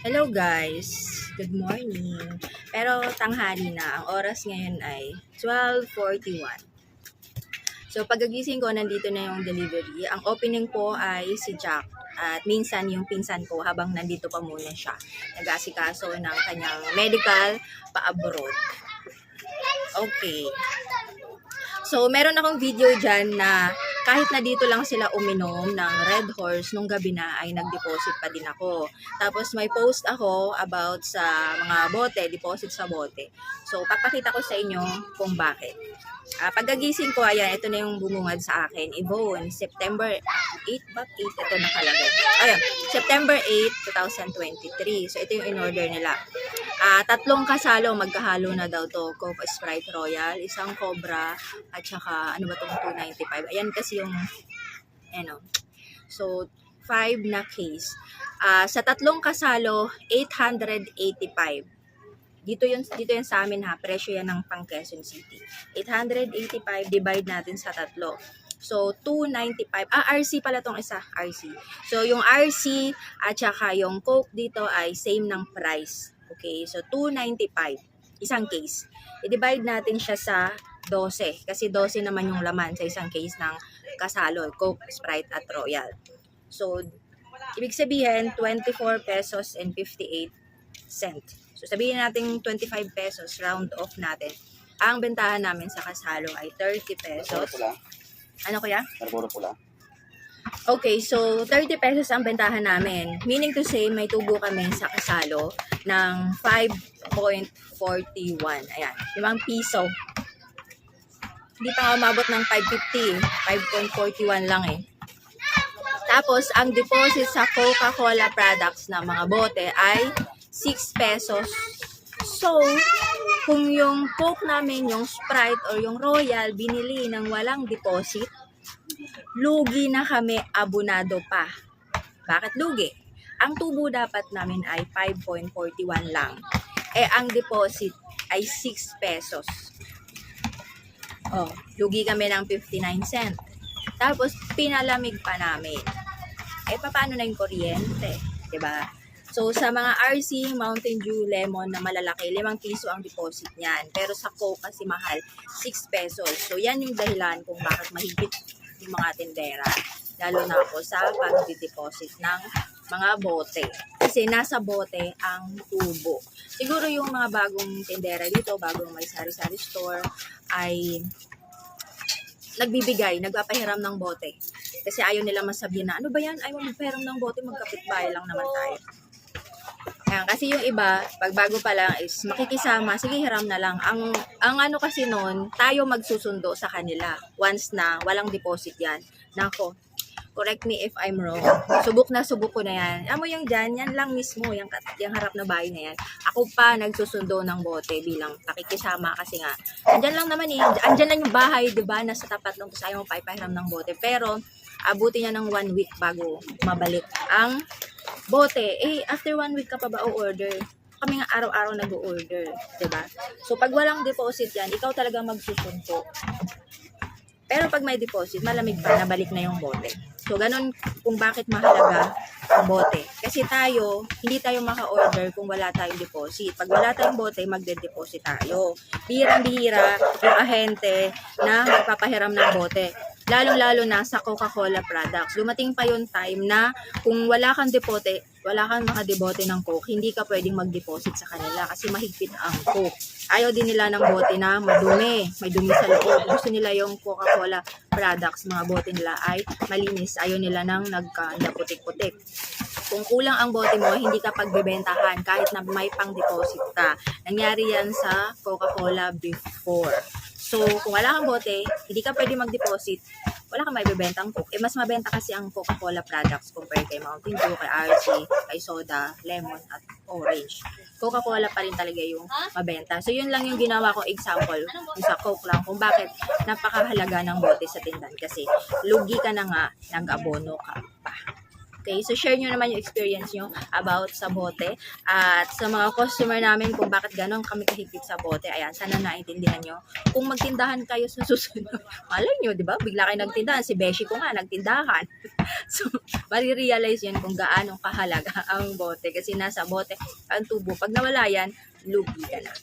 Hello guys! Good morning! Pero tanghali na. Ang oras ngayon ay 12.41. So pagkagising ko, nandito na yung delivery. Ang opening po ay si Jack. At minsan yung pinsan ko habang nandito pa muna siya. Nag-asikaso ng kanyang medical pa-abroad. Okay. So, meron akong video dyan na kahit na dito lang sila uminom ng Red Horse, nung gabi na ay nag-deposit pa din ako. Tapos may post ako about sa mga bote, deposit sa bote. So, papakita ko sa inyo kung bakit. Ah, pagkagising ko, ayan, ito na yung bumungad sa akin. Ibon, September 8 ba? 8 ito nakalagay. Ayan, September 8, 2023. So, ito yung in-order nila. Ah, tatlong kasalo, magkahalo na daw to. Coke Sprite Royal, isang Cobra, at saka, ano ba itong 295. Ayan kasi yung, ano, so, 5 na case. Ah, sa tatlong kasalo, 885. Dito yun, dito yan sa amin ha, presyo yan ng pang Quezon City. 885 divide natin sa tatlo. So, 295. Ah, RC pala tong isa. RC. So, yung RC at saka yung Coke dito ay same ng price. Okay, so 295. Isang case. I-divide natin siya sa 12. Kasi 12 naman yung laman sa isang case ng kasalo. Coke, Sprite at Royal. So, ibig sabihin, 24 pesos and 58 cent. So, sabihin natin 25 pesos, round off natin. Ang bentahan namin sa kasalo ay 30 Puro pesos. Ano kuya? Puro pula. Okay, so 30 pesos ang bentahan namin. Meaning to say, may tubo kami sa kasalo ng 5.41. Ayan, 5 piso. Hindi pa umabot ng 5.50. 5.41 lang eh. Tapos, ang deposit sa Coca-Cola products na mga bote ay 6 pesos. So, kung yung Coke namin, yung Sprite or yung Royal, binili ng walang deposit, lugi na kami abonado pa. Bakit lugi? Ang tubo dapat namin ay 5.41 lang. Eh, ang deposit ay 6 pesos. Oh, lugi kami ng 59 cent. Tapos, pinalamig pa namin. Eh, paano na yung kuryente? ba? So, sa mga RC, Mountain Dew, Lemon na malalaki, 5 piso ang deposit niyan. Pero sa Coke kasi mahal, 6 pesos. So, yan yung dahilan kung bakit mahigit yung mga tindera. Lalo na ako sa pag-deposit ng mga bote. Kasi nasa bote ang tubo. Siguro yung mga bagong tindera dito, bagong may sari-sari store, ay nagbibigay, nagpapahiram ng bote. Kasi ayaw nila masabihin na, ano ba yan? Ayaw magpahiram ng bote, magkapit-bahay lang naman tayo. Ayan, kasi yung iba, pag bago pa lang is makikisama, sige hiram na lang. Ang, ang ano kasi noon, tayo magsusundo sa kanila once na walang deposit yan. Nako, correct me if I'm wrong. Subok na subok ko na yan. Amo yung dyan, yan lang mismo, yung, yung harap na bahay na yan. Ako pa nagsusundo ng bote bilang pakikisama kasi nga, andyan lang naman eh, andyan lang yung bahay, di ba? Nasa tapat lang, tapos ayaw mo pa ipahiram ng bote. Pero, abuti niya ng one week bago mabalik ang bote. Eh, after one week ka pa ba o-order? Kami nga araw-araw nag-order, 'di ba? So pag walang deposit 'yan, ikaw talaga magsusunto. Pero pag may deposit, malamig pa, nabalik na yung bote. So, ganun kung bakit mahalaga ang bote. Kasi tayo, hindi tayo maka-order kung wala tayong deposit. Pag wala tayong bote, magde-deposit tayo. Bihirang-bihira yung ahente na magpapahiram ng bote. Lalong-lalo na sa Coca-Cola products. Dumating pa yung time na kung wala kang depote, wala kang makadebote ng Coke, hindi ka pwedeng mag-deposit sa kanila kasi mahigpit ang Coke. Ayaw din nila ng bote na madumi, may dumi sa loob. Gusto nila yung Coca-Cola products, mga bote nila ay malinis. Ayaw nila ng nagka-putik-putik. Kung kulang ang bote mo, hindi ka pagbebentahan kahit na may pang-deposit ka. Nangyari yan sa Coca-Cola before. So, kung wala kang bote, hindi ka pwede mag-deposit, wala kang maibibentang Coke. Eh, mas mabenta kasi ang Coca-Cola products compared kay Mountain Dew, kay RC, kay Soda, Lemon, at Orange. Coca-Cola pa rin talaga yung mabenta. So, yun lang yung ginawa kong example yung sa Coke lang kung bakit napakahalaga ng bote sa tindahan. Kasi, lugi ka na nga, nag-abono ka Okay, so share nyo naman yung experience nyo about sa bote. At sa mga customer namin kung bakit ganon kami kahigpit sa bote. Ayan, sana naintindihan nyo. Kung magtindahan kayo sa susunod, malay nyo, di ba? Bigla kayo nagtindahan. Si Beshi ko nga, nagtindahan. so, marirealize yan kung gaano kahalaga ang bote. Kasi nasa bote ang tubo. Pag nawala yan, lugi ka na.